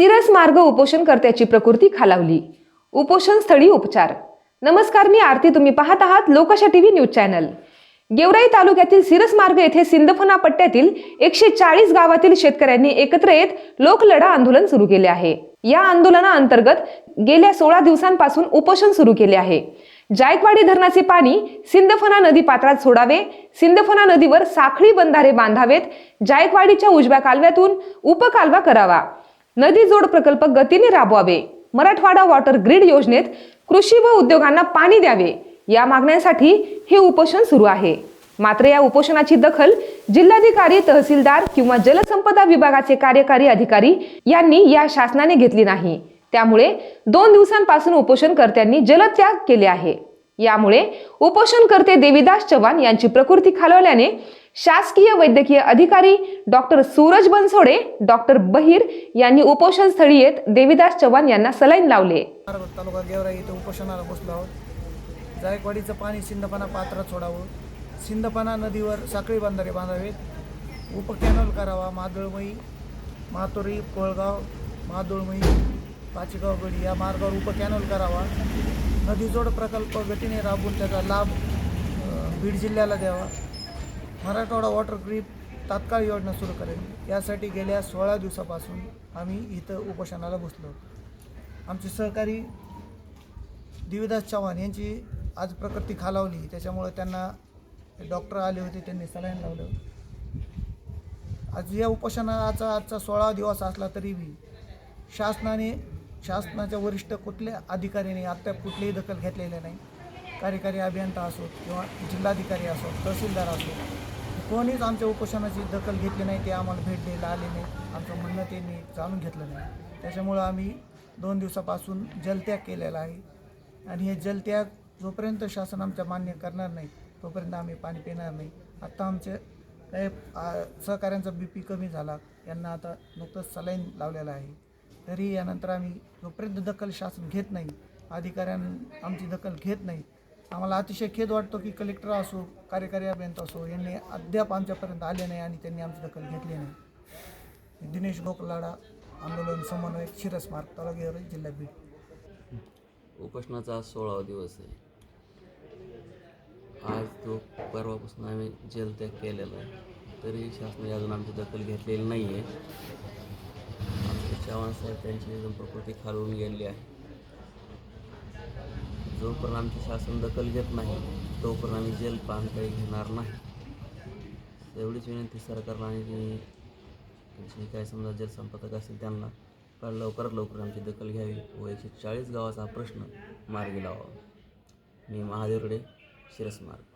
सिरस मार्ग उपोषणकर्त्याची प्रकृती खालावली. उपोषण स्थळी उपचार. नमस्कार मी आरती. तुम्ही पाहत आहात लोकशा टीव्ही न्यूज चॅनल. गेवराई तालुक्यातील सिरस मार्ग येथे सिंदफना पट्ट्यातील एकशे चाळीस गावातील शेतकऱ्यांनी एकत्र येत लोकलढा आंदोलन सुरू केले आहे. या आंदोलनाअंतर्गत गेल्या सोळा दिवसांपासून उपोषण सुरू केले आहे. जायकवाडी धरणाचे पाणी सिंदफना नदी पात्रात सोडावे सिंदफना नदीवर साखळी बंधारे बांधावेत जायकवाडीच्या उजव्या कालव्यातून उपकालवा करावा. नदी जोड प्रकल्प गतीने राबवावे. मराठवाडा वॉटर ग्रीड योजनेत कृषी व उद्योगांना पाणी द्यावे. या मागण्यांसाठी हे उपोषण सुरू आहे. मात्र या उपोषणाची दखल जिल्हाधिकारी तहसीलदार किंवा जलसंपदा विभागाचे कार्यकारी अधिकारी यांनी या शासनाने घेतली नाही. त्यामुळे दोन दिवसांपासून उपोषणकर्त्यांनी जलत्याग केले आहे. यामुळे उपोषणकर्ते देविदास चव्हाण यांची प्रकृती खालवल्याने शासकीय वैद्यकीय अधिकारी डॉक्टर सूरज बनसोडे डॉक्टर बहिर यांनी उपोषण स्थळी येत देवीदास चव्हाण यांना सलाईन लावले. तालुका गेवराई इथे उपोषणाला बसलो आहोत. जायकवाडीचं पाणी सिंदपाना पात्रात सोडावं. सिंदपाना नदीवर साखळी बांधारे बांधावेत. उपकॅनल करावा मादळमई मातोरी कोळगाव मादोळमई पाचेगाव गडी या मार्गावर उपकॅनल करावा. नदीजोड प्रकल्प गतीने राबवून त्याचा लाभ बीड जिल्ह्याला द्यावा. मराठवाडा वॉटर ग्रीप तात्काळ योजना सुरू करेल. यासाठी गेल्या सोळा दिवसापासून आम्ही इथं उपोषणाला बसलो. आमचे सहकारी दिव्यदास चव्हाण यांची आज प्रकृती खालावली. त्याच्यामुळं त्यांना डॉक्टर आले होते त्यांनी सलाईन लावलं. आज या उपोषणाचा आजचा सोळा दिवस असला तरी बी शासनाने शासनाच्या वरिष्ठ कुठल्या अधिकाऱ्याने आत्ता कुठलीही दखल घेतलेली नाही. कार्यकारी अभियंता असो किंवा जिल्हाधिकारी असो तहसीलदार असो कोणीच आमच्या उपोषणाची दखल घेतली नाही ते आम्हाला भेट द्यायला आले नाही. आमचं म्हणणं त्यांनी जाणून घेतलं नाही. त्याच्यामुळं आम्ही दोन दिवसापासून जलत्याग केलेला आहे. आणि हे जलत्याग जोपर्यंत शासन आमच्या मान्य करणार नाही तोपर्यंत आम्ही पाणी पिणार नाही. आत्ता आमचे काही सहकाऱ्यांचा बी पी कमी झाला यांना आता नुकतंच सलाईन लावलेला आहे. तरी यानंतर आम्ही जोपर्यंत दखल शासन घेत नाही अधिकाऱ्यां आमची दखल घेत नाही आम्हाला अतिशय खेद वाटतो की कलेक्टर असो कार्यकारी अभियंता असो यांनी अद्याप आमच्यापर्यंत आले नाही आणि त्यांनी आमची दखल घेतली नाही. दिनेश गोकलाडा आंदोलन समन्वयक शिरसमार्ग तालुक्यावर जिल्हा बीड. उपोषणाचा आज सोळावा दिवस आहे. आज तो परवापासून आम्ही जलत्याग केलेला आहे. तरी शासनाने अजून आमची दखल घेतलेली नाही आहे आमचे चव्हाण साहेब त्यांची प्रकृती खालवून गेलेली आहे. जोपर्यंत आमचे शासन दखल घेत नाही तोपर्यंत आम्ही जलपान काही घेणार नाही. एवढीच विनंती सरकारला आणि जी जे काय समजा जलसंपादक असेल त्यांना फार लवकरात लवकर आमची दखल घ्यावी व एकशे चाळीस गावाचा हा प्रश्न मार्गी लावावा. मी महादेवरडे शिरसमार्ग.